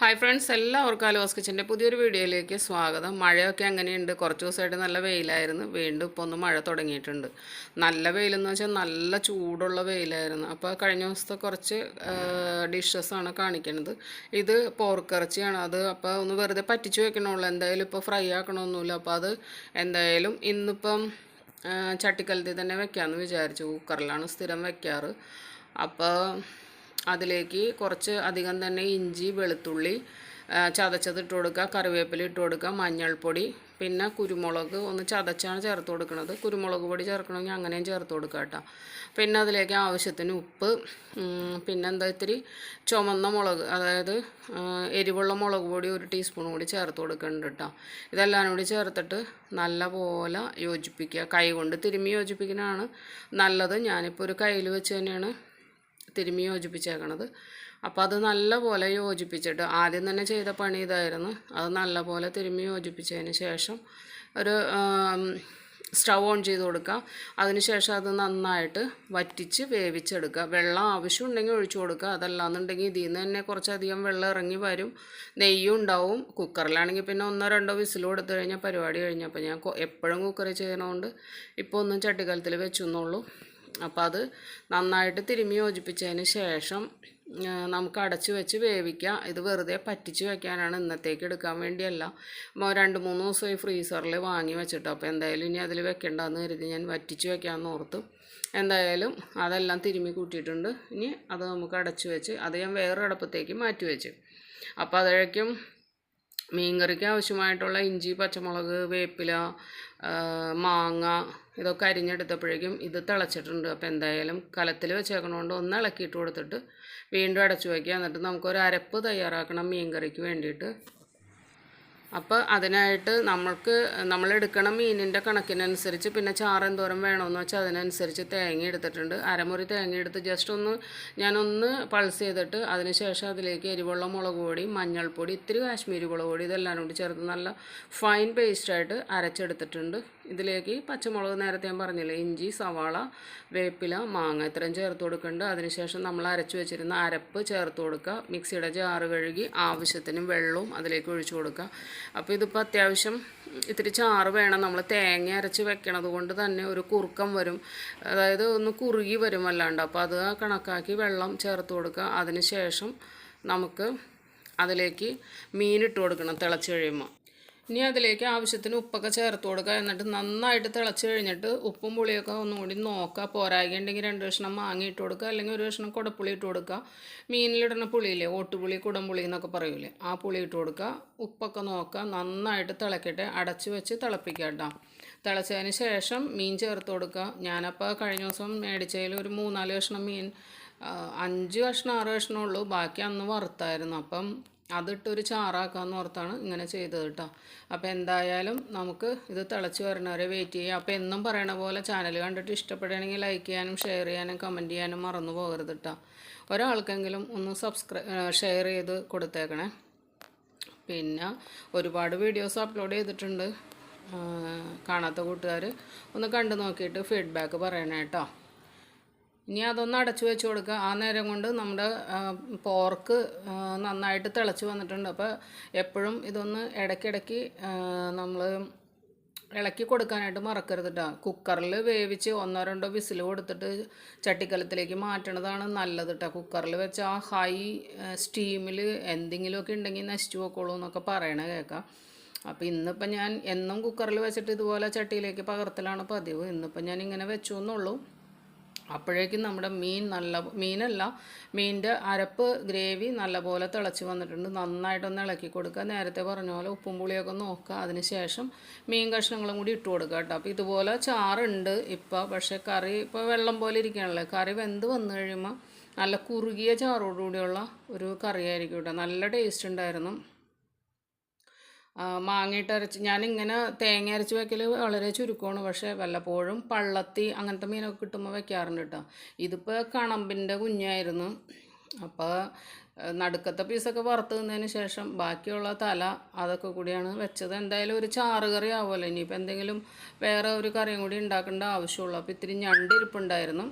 Hi friends എല്ലാവർക്കും അലോസ് കിച്ചന്റെ പുതിയൊരു വീഡിയോയിലേക്ക് സ്വാഗതം. മഴയൊക്കെ അങ്ങനെയുണ്ട് കുറച്ച് ദിവസമായിട്ട് നല്ല വെയിലായിരുന്നു. വീണ്ടും ഇപ്പോൾ ഒന്ന് മഴ തുടങ്ങിയിട്ടുണ്ട്. നല്ല വെയിലെന്ന് വെച്ചാൽ നല്ല ചൂടുള്ള വെയിലായിരുന്നു. അപ്പോൾ കഴിഞ്ഞ ദിവസത്തെ കുറച്ച് ഡിഷസാണ് കാണിക്കുന്നത് ഇത് പോർക്കിറച്ചിയാണ് അത് അപ്പോൾ ഒന്ന് വെറുതെ പറ്റിച്ചു വെക്കണുള്ളൂ. എന്തായാലും ഇപ്പോൾ ഫ്രൈ ആക്കണമൊന്നുമില്ല അപ്പോൾ അത് എന്തായാലും ഇന്നിപ്പം ചട്ടിക്കലത്തിൽ തന്നെ വെക്കാമെന്ന് വിചാരിച്ചു. കുക്കറിലാണ് സ്ഥിരം വെക്കാറ്. അപ്പോൾ അതിലേക്ക് കുറച്ച് അധികം തന്നെ ഇഞ്ചി വെളുത്തുള്ളി ചതച്ചത് ഇട്ട് കൊടുക്കുക. കറിവേപ്പില ഇട്ട് കൊടുക്കുക. മഞ്ഞൾപ്പൊടി പിന്നെ കുരുമുളക് ഒന്ന് ചതച്ചാണ് ചേർത്ത് കൊടുക്കുന്നത്. കുരുമുളക് പൊടി ചേർക്കണമെങ്കിൽ അങ്ങനെയും ചേർത്ത് കൊടുക്കുക കേട്ടോ. പിന്നെ അതിലേക്ക് ആവശ്യത്തിന് ഉപ്പ് പിന്നെന്താ ഇത്തിരി ചുമന്ന മുളക് അതായത് എരിവുള്ള മുളക് പൊടി ഒരു ടീസ്പൂൺ കൂടി ചേർത്ത് കൊടുക്കുന്നുണ്ട് കേട്ടോ. ഇതെല്ലാം കൂടി ചേർത്തിട്ട് നല്ല പോലെ യോജിപ്പിക്കുക. കൈ കൊണ്ട് തിരുമ്മി യോജിപ്പിക്കുന്നതാണ് നല്ലത്. ഞാനിപ്പോൾ ഒരു കയ്യിൽ വെച്ച് തന്നെയാണ് തിരുമ്മി യോജിപ്പിച്ചേക്കണത്. അപ്പോൾ അത് നല്ലപോലെ യോജിപ്പിച്ചിട്ട് ആദ്യം തന്നെ ചെയ്ത പണി ഇതായിരുന്നു. അത് നല്ലപോലെ തിരുമി യോജിപ്പിച്ചതിന് ശേഷം ഒരു സ്റ്റവ് ഓൺ ചെയ്ത് കൊടുക്കുക. അതിനുശേഷം അത് നന്നായിട്ട് വറ്റിച്ച് വേവിച്ചെടുക്കുക. വെള്ളം ആവശ്യമുണ്ടെങ്കിൽ ഒഴിച്ചു കൊടുക്കുക. അതല്ലാന്നുണ്ടെങ്കിൽ ഇതിൽ നിന്ന് തന്നെ കുറച്ചധികം വെള്ളം ഇറങ്ങി വരും. നെയ്യും ഉണ്ടാവും. കുക്കറിലാണെങ്കിൽ പിന്നെ ഒന്നോ രണ്ടോ വിസിൽ കൊടുത്തു കഴിഞ്ഞാൽ പരിപാടി കഴിഞ്ഞപ്പോൾ ഞാൻ എപ്പോഴും കുക്കറിൽ ചെയ്യണതുകൊണ്ട് ഇപ്പോൾ ഒന്നും ചട്ടിക്കാലത്തിൽ വെച്ചു എന്നുള്ളൂ അപ്പോൾ അത് നന്നായിട്ട് തിരുമ്മി യോജിപ്പിച്ചതിന് ശേഷം നമുക്ക് അടച്ചു വെച്ച് വേവിക്കാം. ഇത് വെറുതെ പറ്റിച്ച് വെക്കാനാണ് ഇന്നത്തേക്ക് എടുക്കാൻ വേണ്ടിയല്ല. രണ്ട് മൂന്ന് ദിവസമായി ഫ്രീസറിൽ വാങ്ങി വെച്ചിട്ടോ. അപ്പോൾ എന്തായാലും ഇനി അതിൽ വെക്കേണ്ടെന്ന് കരുതി ഞാൻ വറ്റിച്ച് വെക്കാമെന്ന് ഓർത്ത്. എന്തായാലും അതെല്ലാം തിരുമ്മി കൂട്ടിയിട്ടുണ്ട്. ഇനി അത് നമുക്ക് അടച്ചു വെച്ച് അത് ഞാൻ വേറെ അടുപ്പത്തേക്ക് മാറ്റി വെച്ച്. അപ്പോൾ അതിലേക്കും മീൻകറിക്ക് ആവശ്യമായിട്ടുള്ള ഇഞ്ചി പച്ചമുളക് വേപ്പില മാങ്ങ ഇതൊക്കെ അരിഞ്ഞെടുത്തപ്പോഴേക്കും ഇത് തിളച്ചിട്ടുണ്ട്. അപ്പോൾ എന്തായാലും കലത്തിൽ വെച്ചേക്കണോണ്ട് ഒന്ന് ഇളക്കിയിട്ട് കൊടുത്തിട്ട് വീണ്ടും അടച്ചു വയ്ക്കുക. എന്നിട്ട് നമുക്കൊരു അരപ്പ് തയ്യാറാക്കണം മീൻ കറിക്ക് വേണ്ടിയിട്ട്. അപ്പോൾ അതിനായിട്ട് നമ്മൾക്ക് നമ്മൾ എടുക്കണ മീനിന്റെ കണക്കിനനുസരിച്ച് പിന്നെ ചാറ് എന്തോരം വേണമെന്ന് വെച്ചാൽ അതിനനുസരിച്ച് തേങ്ങ എടുത്തിട്ടുണ്ട്. അരമുറി തേങ്ങ എടുത്ത് ജസ്റ്റ് ഒന്ന് ഞാനൊന്ന് പൾസ് ചെയ്തിട്ട് അതിനുശേഷം അതിലേക്ക് എരിവുള്ള മുളക് പൊടി മഞ്ഞൾപ്പൊടി ഇത്തിരി കാശ്മീരി മുളക് പൊടി ഇതെല്ലാം കൂടി ചേർത്ത് നല്ല ഫൈൻ പേസ്റ്റായിട്ട് അരച്ചെടുത്തിട്ടുണ്ട്. ഇതിലേക്ക് പച്ചമുളക് നേരത്തെ ഞാൻ പറഞ്ഞില്ലേ ഇഞ്ചി സവാള വേപ്പില മാങ്ങ ഇത്രയും ചേർത്ത് കൊടുക്കുന്നുണ്ട് അതിനുശേഷം നമ്മൾ അരച്ചു വെച്ചിരുന്ന അരപ്പ് ചേർത്ത് കൊടുക്കുക. മിക്സിയുടെ ജാറ് കഴുകി ആവശ്യത്തിന് വെള്ളവും അതിലേക്ക് ഒഴിച്ചു കൊടുക്കുക. അപ്പോൾ ഇതിപ്പോൾ അത്യാവശ്യം ഇത്തിരി ചാറ് വേണം. നമ്മൾ തേങ്ങ അരച്ച് വെക്കണത് കൊണ്ട് തന്നെ ഒരു കുറുക്കം വരും. അതായത് ഒന്ന് കുറുകി വരും അല്ലാണ്ട് അപ്പോൾ അത് കണക്കാക്കി വെള്ളം ചേർത്ത് കൊടുക്കുക. അതിന് ശേഷം നമുക്ക് അതിലേക്ക് മീനിട്ട് കൊടുക്കണം തിളച്ച് കഴിയുമ്പോൾ ഇനി അതിലേക്ക് ആവശ്യത്തിന് ഉപ്പൊക്കെ ചേർത്ത് കൊടുക്കുക. എന്നിട്ട് നന്നായിട്ട് തിളച്ച് കഴിഞ്ഞിട്ട് ഉപ്പും പുളിയൊക്കെ ഒന്നുകൂടി നോക്കുക. പോരായി ഉണ്ടെങ്കിൽ രണ്ട് കഷ്ണം മാങ്ങ കൊടുക്കുക. അല്ലെങ്കിൽ ഒരു കഷ്ണം കുടപ്പുളി ഇട്ട് കൊടുക്കുക. മീനിലിടുന്ന പുളിയില്ലേ ഓട്ടുപുളി കുടംപുളി എന്നൊക്കെ പറയൂലേ ആ പുളി ഇട്ട് കൊടുക്കുക. ഉപ്പൊക്കെ നോക്കുക. നന്നായിട്ട് തിളക്കട്ടെ. അടച്ച് വെച്ച് തിളപ്പിക്കുക കേട്ടോ. തിളച്ചതിന് ശേഷം മീൻ ചേർത്ത് കൊടുക്കുക. ഞാനപ്പോൾ കഴിഞ്ഞ ദിവസം മേടിച്ചതിൽ ഒരു മൂന്നാൽ കഷ്ണം മീൻ അഞ്ച് കഷ്ണം ആറ് കഷ്ണം ഉള്ളൂ. ബാക്കി അന്ന് വറുത്തായിരുന്നു. അപ്പം അതിട്ടൊരു ചാറാക്കാന്ന് ഓർത്താണ് ഇങ്ങനെ ചെയ്തത് കേട്ടോ അപ്പോൾ എന്തായാലും നമുക്ക് ഇത് തിളച്ച് വരണവരെ വെയിറ്റ് ചെയ്യാം. അപ്പോൾ എന്നും പറയണ പോലെ ചാനൽ കണ്ടിട്ട് ഇഷ്ടപ്പെടുകയാണെങ്കിൽ ലൈക്ക് ചെയ്യാനും ഷെയർ ചെയ്യാനും കമന്റ് ചെയ്യാനും മറന്നു പോകരുത് കേട്ടോ ഒരാൾക്കെങ്കിലും ഒന്ന് സബ്സ്ക്രൈ ഷെയർ ചെയ്ത് കൊടുത്തേക്കണേ. പിന്നെ ഒരുപാട് വീഡിയോസ് അപ്ലോഡ് ചെയ്തിട്ടുണ്ട്. കാണാത്ത കൂട്ടുകാർ ഒന്ന് കണ്ടു നോക്കിയിട്ട് ഫീഡ്ബാക്ക് പറയണേ കേട്ടോ ഇനി അതൊന്ന് അടച്ചു വെച്ച് കൊടുക്കുക. ആ നേരം കൊണ്ട് നമ്മുടെ പോർക്ക് നന്നായിട്ട് തിളച്ച് വന്നിട്ടുണ്ട്. അപ്പോൾ എപ്പോഴും ഇതൊന്ന് ഇടയ്ക്കിടയ്ക്ക് നമ്മൾ ഇളക്കി കൊടുക്കാനായിട്ട് മറക്കരുത് കേട്ടോ കുക്കറിൽ വേവിച്ച് ഒന്നോ രണ്ടോ വിസിൽ കൊടുത്തിട്ട് ചട്ടിക്കലത്തിലേക്ക് മാറ്റണതാണ് നല്ലത് കേട്ടോ കുക്കറിൽ വെച്ച് ആ ഹൈ സ്റ്റീമിൽ എന്തെങ്കിലുമൊക്കെ ഉണ്ടെങ്കിൽ നശിച്ചു പോക്കോളൂ എന്നൊക്കെ പറയണ കേൾക്കാം അപ്പോൾ ഇന്നിപ്പോൾ ഞാൻ എന്നും കുക്കറിൽ വെച്ചിട്ട് ഇതുപോലെ ചട്ടിയിലേക്ക് പകർത്തലാണ് പതിവ്. ഇന്നിപ്പോൾ ഞാൻ ഇങ്ങനെ വെച്ചു എന്നുള്ളൂ അപ്പോഴേക്കും നമ്മുടെ മീൻ നല്ല മീനല്ല മീനിന്റെ അരപ്പ് ഗ്രേവി നല്ലപോലെ തിളച്ച് വന്നിട്ടുണ്ട്. നന്നായിട്ടൊന്ന് ഇളക്കി കൊടുക്കുക. നേരത്തെ പറഞ്ഞ പോലെ ഉപ്പും പുളിയൊക്കെ നോക്കുക. അതിനുശേഷം മീൻ കഷ്ണങ്ങളും കൂടി ഇട്ട് കൊടുക്കുക കേട്ടോ. അപ്പോൾ ഇതുപോലെ ചാറുണ്ട് ഇപ്പോൾ പക്ഷേ കറി ഇപ്പോൾ വെള്ളം പോലെ ഇരിക്കുകയാണല്ലോ. കറി വെന്ത് വന്നു കഴിയുമ്പോൾ നല്ല കുറുകിയ ചാറോടുകൂടിയുള്ള ഒരു കറിയായിരിക്കും കേട്ടോ. നല്ല ടേസ്റ്റ് ഉണ്ടായിരുന്നു. മാങ്ങയിട്ട് അരച്ച് ഞാനിങ്ങനെ തേങ്ങ അരച്ച് വെക്കൽ വളരെ ചുരുക്കമാണ്. പക്ഷേ വല്ലപ്പോഴും പള്ളത്തി അങ്ങനത്തെ മീനൊക്കെ കിട്ടുമ്പോൾ വെക്കാറുണ്ട് കേട്ടോ ഇതിപ്പോൾ കണമ്പിന്റെ കുഞ്ഞായിരുന്നു. അപ്പോൾ നടുക്കത്തെ പീസൊക്കെ വറുത്ത് തിന്നതിന് ശേഷം ബാക്കിയുള്ള തല അതൊക്കെ കൂടിയാണ് വെച്ചത്. എന്തായാലും ഒരു ചാറ് കറി ആവുമല്ലോ. ഇനിയിപ്പോൾ എന്തെങ്കിലും വേറെ ഒരു കറിയും കൂടി ഉണ്ടാക്കേണ്ട ആവശ്യമുള്ളൂ. അപ്പോൾ ഇത്തിരി ഞണ്ട് ഇരിപ്പുണ്ടായിരുന്നു.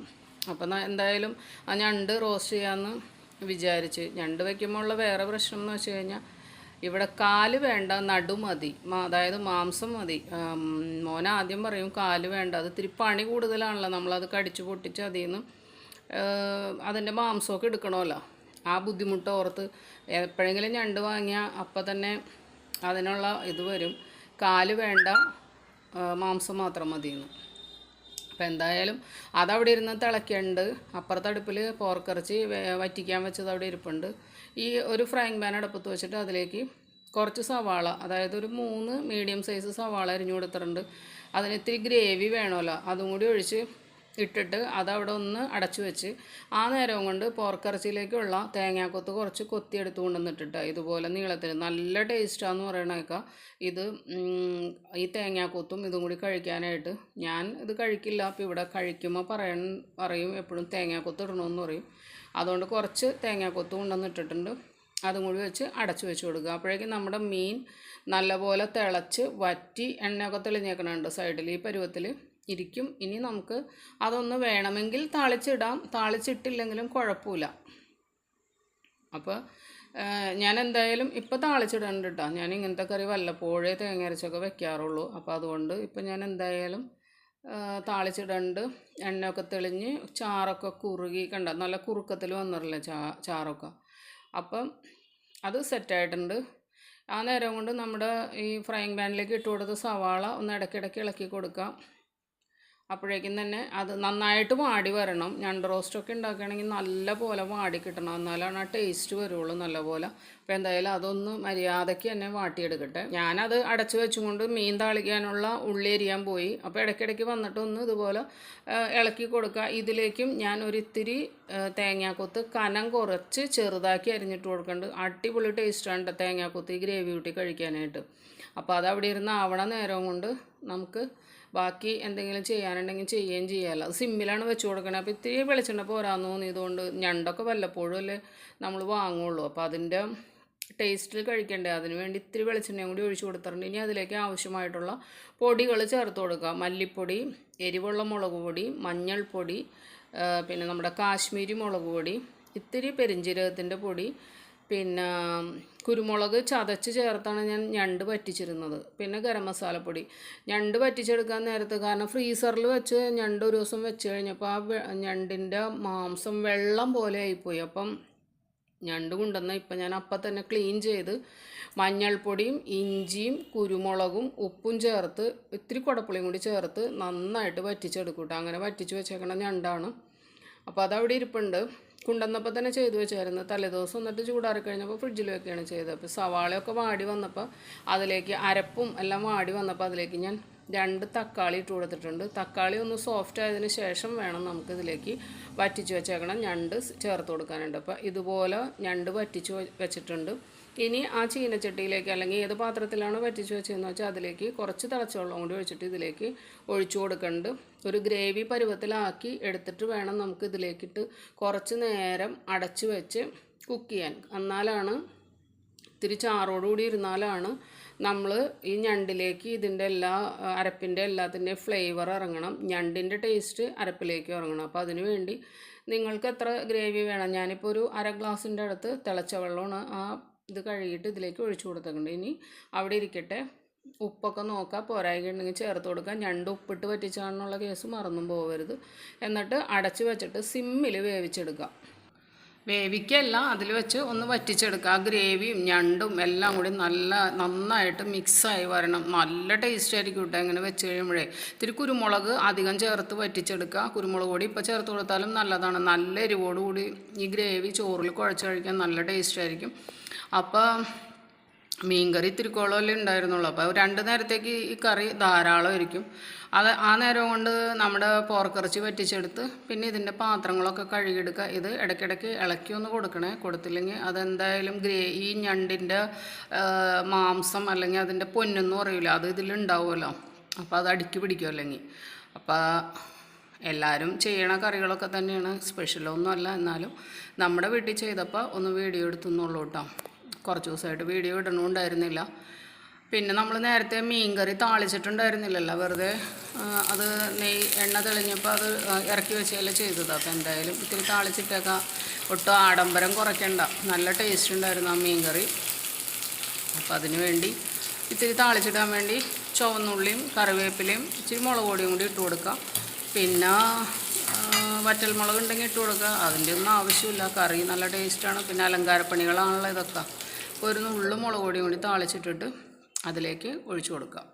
അപ്പോൾ എന്തായാലും ആ ഞണ്ട് റോസ്റ്റ് ചെയ്യാമെന്ന് വിചാരിച്ച് ഞണ്ട് വയ്ക്കുമ്പോൾ ഉള്ള വേറെ പ്രശ്നം എന്ന് വെച്ച് കഴിഞ്ഞാൽ ഇവിടെ കാൽ വേണ്ട നടു മതി. അതായത് മാംസം മതി. മോന ആദ്യം പറയും കാൽ വേണ്ട. അത് ഇത്തിരി പണി കൂടുതലാണല്ലോ. നമ്മളത് കടിച്ചു പൊട്ടിച്ച് അതിൽ നിന്ന് അതിന്റെ മാംസമൊക്കെ എടുക്കണമല്ലോ. ആ ബുദ്ധിമുട്ട് ഓർത്ത് എപ്പോഴെങ്കിലും ഞണ്ട് വാങ്ങിയാൽ അപ്പം തന്നെ അതിനുള്ള ഇത് വരും. കാൽ വേണ്ട മാംസം മാത്രം മതിയെന്ന്. അപ്പം എന്തായാലും അതവിടെ ഇരുന്ന് തിളയ്ക്കുന്നുണ്ട് അപ്പുറത്തെ അടുപ്പിൽ പോർക്കിറച്ചി വറ്റിക്കാൻ വെച്ചത് അവിടെ ഇരിപ്പുണ്ട്. ഈ ഒരു ഫ്രൈങ് പാൻ അടുപ്പത്ത് വെച്ചിട്ട് അതിലേക്ക് കുറച്ച് സവാള അതായത് ഒരു മൂന്ന് മീഡിയം സൈസ് സവാള അരിഞ്ഞു കൊടുത്തിട്ടുണ്ട്. അതിന് ഇത്തിരി ഗ്രേവി വേണമല്ലോ. അതും കൂടി ഒഴിച്ച് ഇട്ടിട്ട് അതവിടെ ഒന്ന് അടച്ചു വെച്ച് ആ നേരം കൊണ്ട് പോർക്കിറച്ചിയിലേക്കുള്ള തേങ്ങാക്കൊത്ത് കുറച്ച് കൊത്തി കൊണ്ടുവന്നിട്ടിട്ട്. ഇതുപോലെ നീളത്തിൽ നല്ല ടേസ്റ്റാന്ന് പറയണേക്ക. ഇത് ഈ തേങ്ങാക്കൊത്തും ഇതും കൂടി കഴിക്കാനായിട്ട് ഞാൻ ഇത് കഴിക്കില്ല. അപ്പോൾ ഇവിടെ കഴിക്കുമ്പോൾ പറയൺ പറയും എപ്പോഴും തേങ്ങാക്കൊത്ത് ഇടണമെന്ന് പറയും. അതുകൊണ്ട് കുറച്ച് തേങ്ങാക്കൊത്ത് കൊണ്ടുവന്നിട്ടിട്ടുണ്ട്. അതും കൂടി വെച്ച് അടച്ചു വെച്ച് കൊടുക്കുക. അപ്പോഴേക്കും നമ്മുടെ മീൻ നല്ലപോലെ തിളച്ച് വറ്റി എണ്ണയൊക്കെ തെളിഞ്ഞേക്കണുണ്ട് സൈഡിൽ ഈ പരുവത്തിൽ ഇരിക്കും. ഇനി നമുക്ക് അതൊന്ന് വേണമെങ്കിൽ താളിച്ചിടാം. താളിച്ചിട്ടില്ലെങ്കിലും കുഴപ്പമില്ല. അപ്പോൾ ഞാൻ എന്തായാലും ഇപ്പോൾ താളിച്ചിടുന്നുണ്ട് കേട്ടോ ഞാൻ ഇങ്ങനത്തെ കറി വല്ലപ്പോഴേ തേങ്ങ അരച്ചൊക്കെ വെക്കാറുള്ളൂ. അപ്പോൾ അതുകൊണ്ട് ഇപ്പം ഞാൻ എന്തായാലും താളിച്ചിടണ്ട്. എണ്ണയൊക്കെ തെളിഞ്ഞ് ചാറൊക്കെ കുറുകി കണ്ട നല്ല കുറുക്കത്തിൽ വന്നിട്ടില്ല ചാ ചാറൊക്കെ. അപ്പം അത് സെറ്റായിട്ടുണ്ട്. ആ നേരം കൊണ്ട് നമ്മുടെ ഈ ഫ്രൈങ് പാനിലേക്ക് ഇട്ട് കൊടുത്ത സവാള ഒന്ന് ഇടയ്ക്കിടയ്ക്ക് ഇളക്കി കൊടുക്കാം. അപ്പോഴേക്കും തന്നെ അത് നന്നായിട്ട് വാടി വരണം. ഞണ്ട് റോസ്റ്റൊക്കെ ഉണ്ടാക്കുകയാണെങ്കിൽ നല്ല പോലെ വാടി കിട്ടണം. എന്നാലാണ് ആ ടേസ്റ്റ് വരുള്ളൂ നല്ല പോലെ അപ്പോൾ എന്തായാലും അതൊന്ന് മര്യാദയ്ക്ക് തന്നെ വാട്ടിയെടുക്കട്ടെ. ഞാനത് അടച്ചു വെച്ചുകൊണ്ട് മീൻ താളിക്കാനുള്ള ഉള്ളി എരിയാൻ പോയി. അപ്പോൾ ഇടയ്ക്കിടയ്ക്ക് വന്നിട്ട് ഒന്ന് ഇതുപോലെ ഇളക്കി കൊടുക്കുക. ഇതിലേക്കും ഞാൻ ഒരിത്തിരി തേങ്ങാക്കൊത്ത് കനം കുറച്ച് ചെറുതാക്കി അരിഞ്ഞിട്ട് കൊടുക്കേണ്ടത് അടിപൊളി ടേസ്റ്റാണ് തേങ്ങാക്കൊത്ത് ഈ ഗ്രേവി കൂട്ടി കഴിക്കാനായിട്ട്. അപ്പോൾ അത് അവിടെ ഇരുന്ന് ആവണ നേരം കൊണ്ട് നമുക്ക് ബാക്കി എന്തെങ്കിലും ചെയ്യാനുണ്ടെങ്കിൽ ചെയ്യുകയും ചെയ്യാമല്ലോ അത് സിമ്മിലാണ് വെച്ച് കൊടുക്കണത് അപ്പോൾ ഇത്തിരി വെളിച്ചെണ്ണ പോരാന്ന് തോന്നിയതുകൊണ്ട് ഞണ്ടൊക്കെ വല്ലപ്പോഴും അല്ലേ നമ്മൾ വാങ്ങുള്ളൂ. അപ്പോൾ അതിന്റെ ടേസ്റ്റിൽ കഴിക്കണ്ടേ. അതിന് വേണ്ടി ഇത്തിരി വെളിച്ചെണ്ണയും കൂടി ഒഴിച്ചു കൊടുത്തിട്ടുണ്ട്. ഇനി അതിലേക്ക് ആവശ്യമായിട്ടുള്ള പൊടികൾ ചേർത്ത് കൊടുക്കുക മല്ലിപ്പൊടി എരിവുള്ള മുളക് പൊടി മഞ്ഞൾപ്പൊടി പിന്നെ നമ്മുടെ കാശ്മീരി മുളക് പൊടി ഇത്തിരി പെരിഞ്ജീരകത്തിന്റെ പൊടി പിന്നെ കുരുമുളക് ചതച്ച് ചേർത്താണ് ഞാൻ ഞണ്ട് പറ്റിച്ചിരുന്നത് പിന്നെ ഗരം മസാലപ്പൊടി. ഞണ്ട് പറ്റിച്ചെടുക്കാൻ നേരത്ത് കാരണം ഫ്രീസറിൽ വെച്ച് ഞണ്ട് ഒരു ദിവസം വെച്ച് കഴിഞ്ഞപ്പോൾ ആ ഞണ്ടിന്റെ മാംസം വെള്ളം പോലെ ആയിപ്പോയി. അപ്പം ഞണ്ട് കൊണ്ടുവന്ന ഇപ്പം ഞാൻ അപ്പം തന്നെ ക്ലീൻ ചെയ്ത് മഞ്ഞൾപ്പൊടിയും ഇഞ്ചിയും കുരുമുളകും ഉപ്പും ചേർത്ത് ഇത്തിരി കുടപ്പുളിയും കൂടി ചേർത്ത് നന്നായിട്ട് വറ്റിച്ചെടുക്കും കേട്ടോ. അങ്ങനെ വറ്റിച്ച് വെച്ചേക്കണ ഞണ്ടാണ്. അപ്പോൾ അതവിടെ ഇരിപ്പുണ്ട്. കൊണ്ടുവന്നപ്പോൾ തന്നെ ചെയ്തു വെച്ചായിരുന്നു. തലേദിവസം എന്നിട്ട് ചൂടാറി കഴിഞ്ഞപ്പോൾ ഫ്രിഡ്ജിൽ വെക്കുകയാണ് ചെയ്തത്. അപ്പോൾ സവാളയൊക്കെ വാടി വന്നപ്പോൾ അതിലേക്ക് അരപ്പും എല്ലാം വാടി വന്നപ്പോൾ അതിലേക്ക് ഞാൻ രണ്ട് തക്കാളി ഇട്ട് കൊടുത്തിട്ടുണ്ട്. തക്കാളി ഒന്ന് സോഫ്റ്റ് ആയതിന് ശേഷം വേണം നമുക്ക് ഇതിലേക്ക് വറ്റിച്ച് വെച്ചേക്കണം. ഞണ്ട് ചേർത്ത് കൊടുക്കാനുണ്ട്. അപ്പോൾ ഇതുപോലെ ഞണ്ട് വറ്റിച്ച് വെച്ചിട്ടുണ്ട്. ഇനി ആ ചീനച്ചട്ടിയിലേക്ക് അല്ലെങ്കിൽ ഏത് പാത്രത്തിലാണോ വറ്റിച്ച് വെച്ചതെന്ന് വെച്ചാൽ അതിലേക്ക് കുറച്ച് തിളച്ച വെള്ളം കൂടി ഒഴിച്ചിട്ട് ഇതിലേക്ക് ഒഴിച്ചു കൊടുക്കേണ്ടത് ഒരു ഗ്രേവി പരുവത്തിലാക്കി എടുത്തിട്ട് വേണം നമുക്ക് ഇതിലേക്കിട്ട് കുറച്ച് നേരം അടച്ച് വെച്ച് കുക്ക് ചെയ്യാൻ. എന്നാലാണ് ഇത്തിരി ചാറോടുകൂടി ഇരുന്നാലാണ് നമ്മൾ ഈ ഞണ്ടിലേക്ക് ഇതിന്റെ എല്ലാ അരപ്പിന്റെ എല്ലാത്തിന്റെയും ഫ്ലേവർ ഇറങ്ങണം. ഞണ്ടിന്റെ ടേസ്റ്റ് അരപ്പിലേക്ക് ഇറങ്ങണം. അപ്പോൾ അതിന് വേണ്ടി നിങ്ങൾക്ക് എത്ര ഗ്രേവി വേണം? ഞാനിപ്പോൾ ഒരു അര ഗ്ലാസിന്റെ അടുത്ത് തിളച്ച വെള്ളമാണ് ആ ഇത് കഴുകിയിട്ട് ഇതിലേക്ക് ഒഴിച്ചു കൊടുത്തിട്ടുണ്ട് ഇനി അവിടെ ഇരിക്കട്ടെ. ഉപ്പൊക്കെ നോക്കുക പോരായ്ക ഉണ്ടെങ്കിൽ ചേർത്ത് കൊടുക്കുക ഞണ്ട് ഉപ്പിട്ട് പറ്റിച്ചാണെന്നുള്ള കേസ് മറന്നും പോകരുത് എന്നിട്ട് അടച്ച് വെച്ചിട്ട് സിമ്മിൽ വേവിച്ചെടുക്കാം. വേവിക്കല്ല അതിൽ വെച്ച് ഒന്ന് വറ്റിച്ചെടുക്കുക ആ ഗ്രേവിയും ഞണ്ടും എല്ലാം കൂടി നല്ല നന്നായിട്ട് മിക്സായി വരണം. നല്ല ടേസ്റ്റ് ആയിരിക്കും കേട്ടോ ഇങ്ങനെ വെച്ച് കഴിയുമ്പോഴേ. ഇത്തിരി കുരുമുളക് അധികം ചേർത്ത് വറ്റിച്ചെടുക്കുക. കുരുമുളക് പൊടി ഇപ്പോൾ ചേർത്ത് കൊടുത്താലും നല്ലതാണ്. നല്ല എരിവോടുകൂടി ഈ ഗ്രേവി ചോറിൽ കുഴച്ച് കഴിക്കാൻ നല്ല ടേസ്റ്റ് ആയിരിക്കും. അപ്പോൾ മീൻകറി തിരുക്കോളമല്ലേ ഉണ്ടായിരുന്നുള്ളൂ. അപ്പോൾ രണ്ട് നേരത്തേക്ക് ഈ കറി ധാരാളമായിരിക്കും അത് ആ നേരം കൊണ്ട് നമ്മുടെ പോർക്കിറച്ചി വറ്റിച്ചെടുത്ത് പിന്നെ ഇതിന്റെ പാത്രങ്ങളൊക്കെ കഴുകിയെടുക്കുക. ഇത് ഇടയ്ക്കിടയ്ക്ക് ഇളക്കി ഒന്ന് കൊടുക്കണേ. കൊടുത്തില്ലെങ്കിൽ അതെന്തായാലും ഗ്രേ ഈ ഞണ്ടിന്റെ മാംസം അല്ലെങ്കിൽ അതിന്റെ പൊന്നെന്ന് പറയില്ല അത് ഇതിലുണ്ടാവുമല്ലോ അപ്പോൾ അത് അടുക്കി പിടിക്കും അല്ലെങ്കിൽ. അപ്പോൾ എല്ലാവരും ചെയ്യണ കറികളൊക്കെ തന്നെയാണ്. സ്പെഷ്യലൊന്നും അല്ല എന്നാലും നമ്മുടെ വീട്ടിൽ ചെയ്തപ്പോൾ ഒന്ന് വീഡിയോ എടുത്തുന്നുള്ളൂ കേട്ടോ. കുറച്ച് ദിവസമായിട്ട് വീഡിയോ ഇടണമുണ്ടായിരുന്നില്ല പിന്നെ നമ്മൾ നേരത്തെ മീൻകറി താളിച്ചിട്ടുണ്ടായിരുന്നില്ലല്ലോ വെറുതെ അത് നെയ് എണ്ണ തെളിഞ്ഞപ്പോൾ അത് ഇറക്കി വെച്ചതല്ലേ ചെയ്തത്. അപ്പോൾ എന്തായാലും ഇത്തിരി താളിച്ചിട്ടൊക്കെ ഒട്ടും ആഡംബരം കുറയ്ക്കണ്ട. നല്ല ടേസ്റ്റ് ഉണ്ടായിരുന്നു ആ മീൻകറി. അപ്പോൾ അതിന് വേണ്ടി ഇത്തിരി താളിച്ചിടാൻ വേണ്ടി ചുവന്നുള്ളിയും കറിവേപ്പിലയും ഇച്ചിരി മുളക് പൊടിയും കൂടി ഇട്ട് കൊടുക്കാം. പിന്നെ വറ്റൽ വറ്റൽമുളക് ഉണ്ടെങ്കിൽ ഇട്ട് കൊടുക്കുക അതിന്റെ ഒന്നും ആവശ്യമില്ല. കറി നല്ല ടേസ്റ്റാണ് പിന്നെ അലങ്കാരപ്പണികളാണല്ലോ ഇതൊക്കെ. ഒരു നുള്ളു മുളക് പൊടിയും കൂടി താളിച്ചിട്ടിട്ട് അതിലേക്ക് ഒഴിച്ചു കൊടുക്കാം.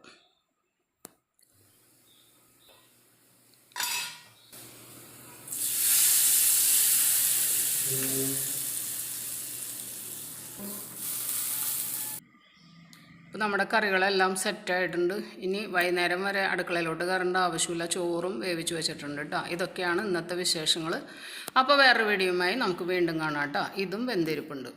ഇപ്പോൾ നമ്മുടെ കറികളെല്ലാം സെറ്റായിട്ടുണ്ട് ഇനി വൈകുന്നേരം വരെ അടുക്കളയിലോട്ട് കയറേണ്ട ആവശ്യമില്ല. ചോറും വേവിച്ച് വെച്ചിട്ടുണ്ട് കേട്ടോ ഇതൊക്കെയാണ് ഇന്നത്തെ വിശേഷങ്ങൾ അപ്പോൾ വേറൊരു വീഡിയോയുമായി നമുക്ക് വീണ്ടും കാണാം കേട്ടോ ഇതും വെന്തിരിപ്പുണ്ട്.